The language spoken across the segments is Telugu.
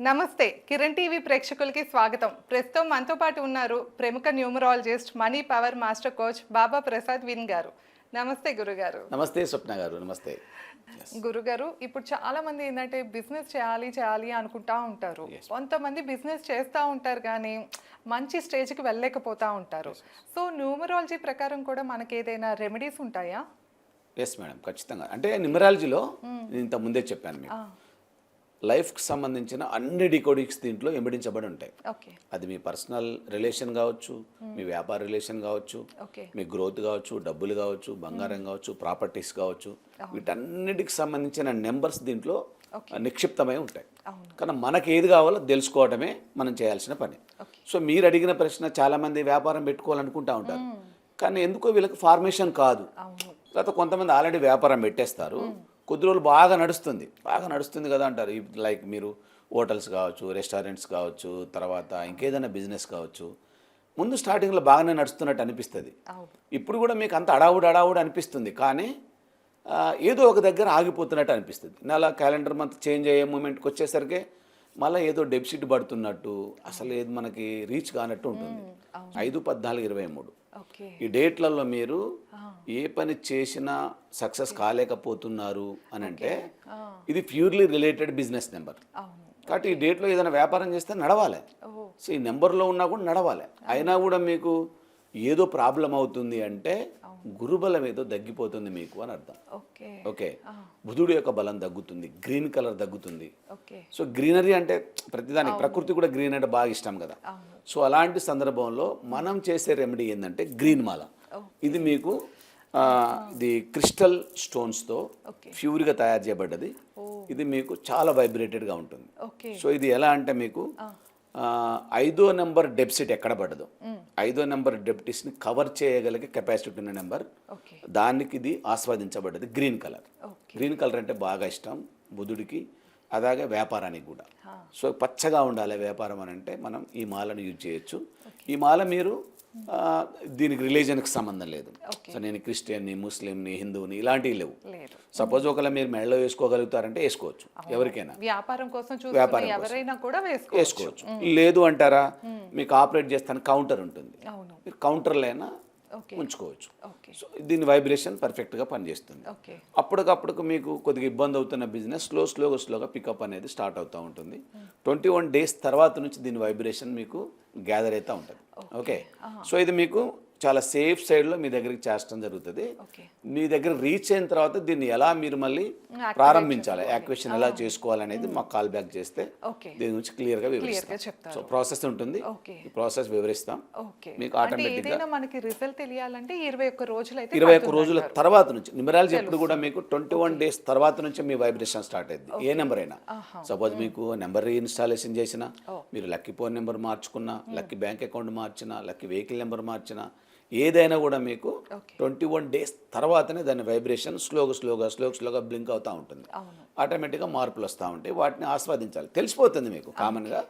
నమస్తే కిరణ్ టీవీ ప్రేక్షకులకి స్వాగతం. ప్రస్తుతం మనతో పాటు ఉన్నారు ప్రముఖ numerologist money power master coach Baba Prasad win గారు. నమస్తే గురుగారు. నమస్తే స్వప్న గారు. నమస్తే. గురుగారు ఇప్పుడు చాలా మంది ఏంటంటే బిజినెస్ చేయాలి చేయాలి అనుకుంటా ఉంటారు. కొంతమంది బిజినెస్ చేస్తూ ఉంటారు కానీ మంచి స్టేజ్కి వెళ్ళలేకపోతా ఉంటారు. సో న్యూమరాలజీ ప్రకారం కూడా మనకి ఏదైనా రెమెడీస్ ఉంటాయా? ఎస్ మేడం ఖచ్చితంగా. అంటే న్యూమరాలజీలో నేను ఇంత ముందే చెప్పాను మీకు. లైఫ్కి సంబంధించిన అన్ని డికోడిక్స్ దీంట్లో ఎంబడించబడి ఉంటాయి. అది మీ పర్సనల్ రిలేషన్ కావచ్చు మీ వ్యాపార రిలేషన్ కావచ్చు మీ గ్రోత్ కావచ్చు డబ్బులు కావచ్చు బంగారం కావచ్చు ప్రాపర్టీస్ కావచ్చు వీటన్నిటికి సంబంధించిన నెంబర్స్ దీంట్లో నిక్షిప్తమై ఉంటాయి. కానీ మనకి ఏది కావాలో తెలుసుకోవడమే మనం చేయాల్సిన పని. సో మీరు అడిగిన ప్రశ్న చాలామంది వ్యాపారం పెట్టుకోవాలనుకుంటా ఉంటారు. కానీ ఎందుకో వీళ్ళకి ఫార్మేషన్ కాదు. తర్వాత కొంతమంది ఆల్రెడీ వ్యాపారం పెట్టేస్తారు. కొద్ది రోజులు బాగా నడుస్తుంది. బాగా నడుస్తుంది కదా అంటారు. లైక్ మీరు హోటల్స్ కావచ్చు రెస్టారెంట్స్ కావచ్చు తర్వాత ఇంకేదైనా బిజినెస్ కావచ్చు. ముందు స్టార్టింగ్లో బాగానే నడుస్తున్నట్టు అనిపిస్తుంది. ఇప్పుడు కూడా మీకు అంత అడావుడు అడావుడు అనిపిస్తుంది. కానీ ఏదో ఒక దగ్గర ఆగిపోతున్నట్టు అనిపిస్తుంది. నెల క్యాలెండర్ మంత్ చేంజ్ అయ్యే మూమెంట్కి వచ్చేసరికి మళ్ళీ ఏదో డెబిసిట్ పడుతున్నట్టు అసలు ఏది మనకి రీచ్ కానట్టు ఉంటుంది. ఐదు పద్నాలుగు ఇరవై మూడు. ఈ డేట్లలో మీరు ఏ పని చేసినా సక్సెస్ కాలేకపోతున్నారు అని అంటే ఇది ప్యూర్లీ రిలేటెడ్ బిజినెస్ నెంబర్. కాబట్టి ఈ డేట్లో ఏదైనా వ్యాపారం చేస్తే నడవాలి. సో ఈ నెంబర్లో ఉన్నా కూడా నడవాలి. అయినా కూడా మీకు ఏదో ప్రాబ్లం అవుతుంది అంటే గురుబలం ఏదో తగ్గిపోతుంది మీకు అని అర్థం. ఓకే. ఓకే. బుధుడు యొక్క బలం తగ్గుతుంది గ్రీన్ కలర్ తగ్గుతుంది. సో గ్రీనరీ అంటే ప్రతిదానికి ప్రకృతి కూడా గ్రీన్ అంటే బాగా ఇష్టం కదా. సో అలాంటి సందర్భంలో మనం చేసే రెమెడీ ఏంటంటే గ్రీన్ మాల. ఇది మీకు ఇది క్రిస్టల్ స్టోన్స్తో ప్యూర్గా తయారు చేయబడ్డది. ఇది మీకు చాలా వైబ్రేటెడ్గా ఉంటుంది. సో ఇది ఎలా అంటే మీకు ఐదో నెంబర్ డెప్సిట్ ఎక్కడ పడదు. ఐదో నెంబర్ డెప్టిస్ని కవర్ చేయగలిగే కెపాసిటీ ఉన్న నెంబర్. దానికి ఇది ఆస్వాదించబడ్డది గ్రీన్ కలర్. గ్రీన్ కలర్ అంటే బాగా ఇష్టం బుధుడికి. అలాగే వ్యాపారానికి కూడా. సో పచ్చగా ఉండాలి వ్యాపారం అని అంటే మనం ఈ మాలను యూజ్ చేయొచ్చు. ఈ మాల మీరు దీనికి రిలీజన్కి సంబంధం లేదు. సో నేను క్రిస్టియన్ని ముస్లింని హిందువుని ఇలాంటివి లేవు. సపోజ్ ఒకవేళ మీరు మెడలో వేసుకోగలుగుతారంటే వేసుకోవచ్చు ఎవరికైనా. వ్యాపారం కోసం వ్యాపారం. ఎవరైనా కూడా వేసుకోవచ్చు. లేదు అంటారా? మీకు ఆపరేట్ చేస్తాను కౌంటర్ ఉంటుంది. మీరు కౌంటర్లో అయినా ఓకే ఉంచుకోవచ్చు. సో దీని వైబ్రేషన్ పర్ఫెక్ట్గా పనిచేస్తుంది. అప్పటికప్పుడు మీకు కొద్దిగా ఇబ్బంది అవుతున్న బిజినెస్ స్లో స్లోగా స్లోగా పికప్ అనేది స్టార్ట్ అవుతూ ఉంటుంది. ట్వంటీ వన్ డేస్ తర్వాత నుంచి దీని వైబ్రేషన్ మీకు గ్యాదర్ అవుతూ ఉంటుంది. ఓకే. సో ఇది మీకు చాలా సేఫ్ సైడ్లో మీ దగ్గరికి చేర్చడం జరుగుతుంది. మీ దగ్గర రీచ్ అయిన తర్వాత దీన్ని ఎలా మీరు మళ్ళీ ప్రారంభించాలి? యాక్వేషన్ ఎలా చేసుకోవాలనేది మాకు కాల్ బ్యాక్ చేస్తే దీని గురించి క్లియర్గా క్లియర్గా వివరిస్తాం సో ప్రాసెస్ ఉంటుంది. ఈ ప్రాసెస్ వివరిస్తాం. మీకు అంటే ఆటోమేటిక్గా ఏదైనా మనకి రిజల్ట్ తెలియాలంటే ఇరవై ఒక్క రోజులు అయితే ఇరవై ఒక్క రోజుల తర్వాత నుంచి నిమరాలజీ ఎప్పుడు కూడా మీకు ట్వంటీ వన్ డేస్ తర్వాత నుంచి మీ వైబ్రేషన్ స్టార్ట్ అయింది ఏ నెంబర్ అయినా. సపోజ్ మీకు నెంబర్ రీఇన్స్టాలేషన్ చేసినా మీరు లక్కీ ఫోన్ నెంబర్ మార్చుకున్నా లక్కీ బ్యాంక్ అకౌంట్ మార్చినా లక్కీ వెహికల్ నెంబర్ మార్చినా ఏదైనా కూడా మీకు ట్వంటీ వన్ డేస్ తర్వాతనే దాని వైబ్రేషన్ స్లోగా స్లోగా స్లోగా స్లోగా బ్లింక్ అవుతూ ఉంటుంది. ఆటోమేటిక్గా మార్పులు వస్తూ ఉంటాయి. వాటిని ఆస్వాదించాలి. తెలిసిపోతుంది మీకు కామన్గా.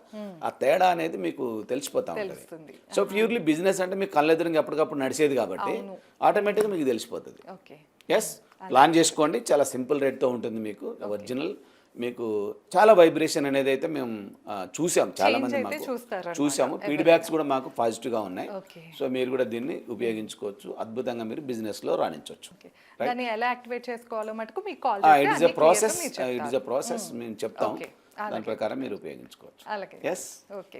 ఆ తేడా అనేది మీకు తెలిసిపోతూ ఉంటుంది. సో ప్యూర్లీ బిజినెస్ అంటే మీకు కళ్ళెదురుగా ఎప్పటికప్పుడు నడిచేది కాబట్టి ఆటోమేటిక్గా మీకు తెలిసిపోతుంది. ఎస్ ప్లాన్ చేసుకోండి. చాలా సింపుల్ రేట్తో ఉంటుంది మీకు. ఒరిజినల్ మీకు చాలా వైబ్రేషన్ అనేది అయితే మేము చూసాం చాలా మంది మాకు. చూసాము. ఫీడ్బ్యాక్స్ కూడా మాకు పాజిటివ్గా ఉన్నాయి. సో మీరు కూడా దీన్ని ఉపయోగించుకోవచ్చు. అద్భుతంగా మీరు బిజినెస్లో రాణించవచ్చు మటుకు మీకు call it is a process it is a process మేము చెప్తాం. దాని ప్రకారం మీరు ఉపయోగించుకోవచ్చు. ఎస్ ఓకే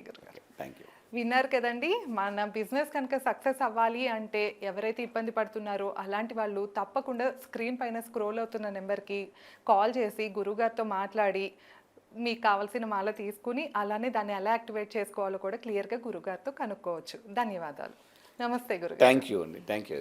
థ్యాంక్ యూ విన్నారు కదండి. మన బిజినెస్ కనుక సక్సెస్ అవ్వాలి అంటే ఎవరైతే ఇబ్బంది పడుతున్నారో అలాంటి వాళ్ళు తప్పకుండా స్క్రీన్ పైన స్క్రోల్ అవుతున్న నెంబర్కి కాల్ చేసి గురుగారితో మాట్లాడి మీకు కావాల్సిన మాల తీసుకుని అలానే దాన్ని ఎలా యాక్టివేట్ చేసుకోవాలో కూడా క్లియర్గా గురుగారితో కనుక్కోవచ్చు. ధన్యవాదాలు. నమస్తే గురుగారు. థ్యాంక్ యూ అండి. Thank you